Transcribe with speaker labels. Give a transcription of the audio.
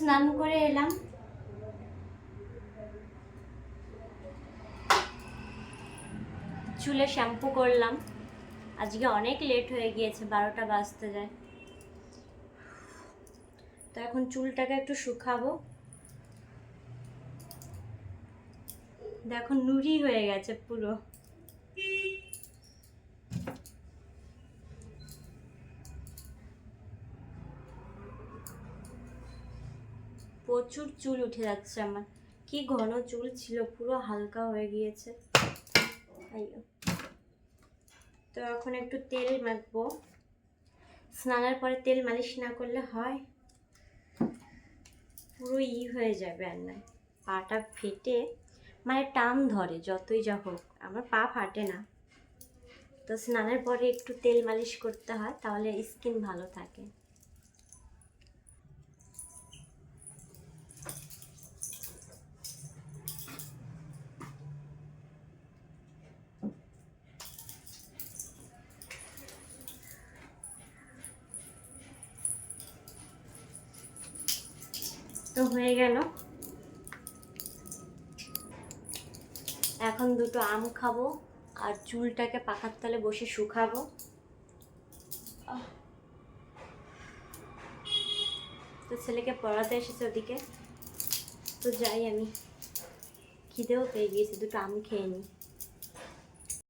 Speaker 1: স্নান করে এলাম। চুলে শ্যাম্পু করলাম। আজকে অনেক লেট হয়ে গিয়েছে, বারোটা বাজতে যায়। তো এখন চুলটাকে একটু শুকাবো। দেখো নুড়ি হয়ে গেছে পুরো। প্রচুর চুল উঠে যাচ্ছে আমার। কি ঘন চুল ছিল, পুরো হালকা হয়ে গিয়েছে। তো এখন একটু তেল মাখবো। স্নানের পরে তেল মালিশ না করলে হয়। পুরো ই হয়ে যাবে আর না। পাটা ফেটে মানে টান ধরে যতই যা হোক। আমার পা ফাটে না। তো স্নানের পরে একটু তেল মালিশ করতে হয়, তাহলে স্কিন ভালো থাকে। তো হয়ে গেল। এখন দুটো আম খাব আর চুলটাকে পাখার তলে বসে শুকাবো। তো ছেলেকে পড়াতে এসেছে ওদিকে। তো যাই আমি। খিদেও পেয়ে গিয়েছে, দুটো আম খেয়ে নিই